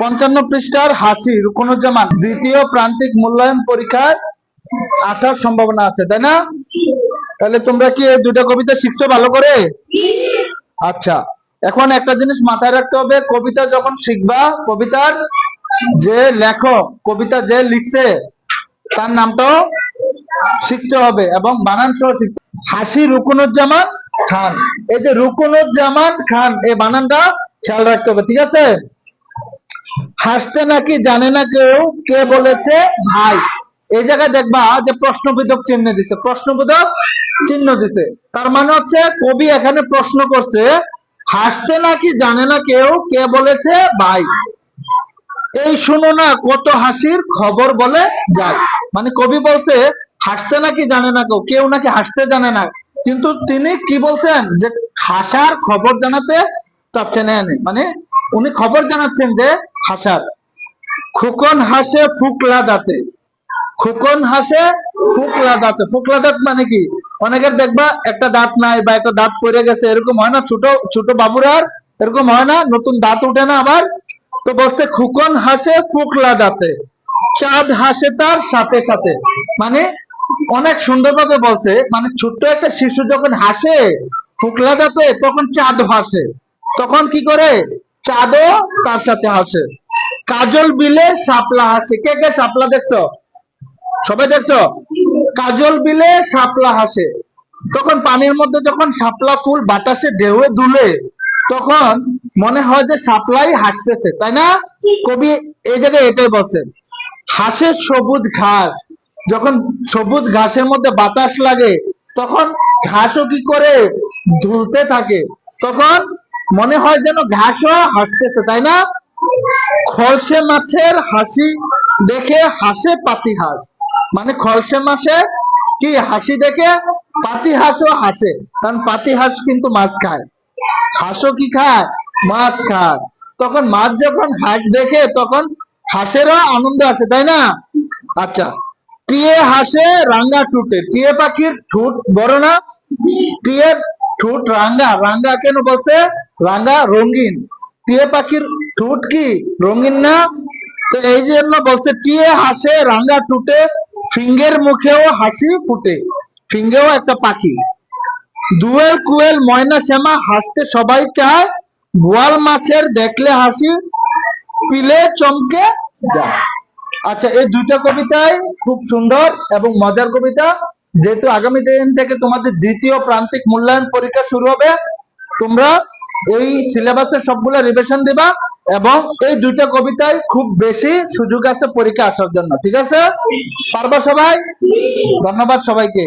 পঞ্চান্ন পৃষ্ঠার হাসি, রুকনুজ্জামান, দ্বিতীয় প্রান্তিক মূল্যায়ন পরীক্ষায় আসার সম্ভাবনা আছে, তাই না? তাহলে তোমরা কি দুটো কবিতা শিখছো ভালো করে? আচ্ছা এখন একটা জিনিস মাথায় রাখতে হবে, কবিতা যখন শিখবা, কবিতার যে লেখক, কবিতা যে লিখছে, তার নামটাও শিখতে হবে এবং বানান সহ শিখতে হাসি রুকনুজ্জামান খান। এই যে রুকনুজ্জামান খান, এই বানানটা খেয়াল রাখতে হবে, ঠিক আছে? হাসতে নাকি জানে না কেউ, কে বলেছে? ভাই। এই জায়গায় দেখবা যে প্রশ্নবোধক চিহ্ন দিছে। প্রশ্নবোধক চিহ্ন দিছে। তার মানে হচ্ছে কবি এখানে প্রশ্ন করছে হাসতে নাকি জানে না কেউ, কে বলেছে? ভাই। এই শুনো না, কত হাসির খবর বলে যায়। মানে কবি বলছে হাসতে নাকি জানে না কেউ? কেউ নাকি হাসতে জানে না। কিন্তু তিনি কি বলছেন? যে হাসার খবর জানাতে চাচ্ছেন মানে উনি খবর জানাচ্ছেন যে হাসার। খুকন হাসে ফুকলা দাঁতে খুকন হাসে ফুকলা দাঁতে ফুকলা দাঁত মানে কি? অনেকের দেখবা একটা দাঁত নাই বা একটা দাঁত পড়ে গেছে, এরকম হয় না, ছোট ছোট বাবুরার এরকম হয় না, নতুন দাঁত উঠে না আবার। তো বলছে, খুকন হাসে ফুকলা দাঁতে চাঁদ হাসে তার সাথে সাথে। মানে অনেক সুন্দরভাবে বলছে মানে ছোট্ট একটা শিশু যখন হাসে ফুকলা দাঁতে তখন চাঁদ হাসে তখন কি করে? চাঁদও তার সাথে হাসে কাজল বিলে শাপলা হাসে। কে কে শাপলা দেখছ? সবাই দেখছ? কাজল বিলে শাপলা হাসে। তখন পানির মধ্যে যখন শাপলা ফুল বাতাসে ঢেউয়ে দুলে তখন মনে হয় যে শাপলাই হাসতেছে, তাই না? কবি এই জায়গায় এটাই বলছেন, হাসে সবুজ ঘাস। যখন সবুজ ঘাসের মধ্যে বাতাস লাগে, তখন ঘাসও কি করে ধুলতে থাকে? তখন মনে হয় যেন ঘাসও হাসতেছে, তাই না? খলসে মাছের হাসি দেখে হাসে পাতি হাঁস মানে খলসে মাছের কি হাসি দেখে পাতি হাঁসও হাসে, কারণ পাতি হাঁস কিন্তু মাছ খায়। হাঁসও কি খায়? মাছ খায়। তখন মাছ যখন হাঁস দেখে, তখন হাঁসেরও আনন্দ আসে, তাই না? আচ্ছা টিয়ে হাসে রাঙ্গা টুটে টিয়ে পাখির ঠোঁট বড় না? টিয়ের ঠোঁট রাঙ্গা। রাঙ্গা কেন বলছে? রাঙ্গা রঙিন। টিয়ে পাখির ঠোঁট কি রঙিন না? তো এই জন্য বলছে, টিয়ে হাসে রাঙ্গা টুটে ফিঙ্গের মুখেও হাসি ফুটে, ফিঙ্গেও একটা পাখি। দুয়েল কুয়েল ময়না শ্যামা হাসতে সবাই চায়, বোয়াল মাছের দেখলে হাসি পিলে চমকে যায়। আচ্ছা এই দুইটা কবিতাই খুব সুন্দর এবং মজার কবিতা। যেহেতু আগামী দিন থেকে তোমাদের দ্বিতীয় প্রান্তিক মূল্যায়ন পরীক্ষা শুরু হবে, তোমরা এই সিলেবাসের সবগুলো রিভিশন দিবা এবং এই দুইটা কবিতায় খুব বেশি সুযোগ আছে পরীক্ষা আসার জন্য। ঠিক আছে? পারবা সবাই? ধন্যবাদ সবাইকে।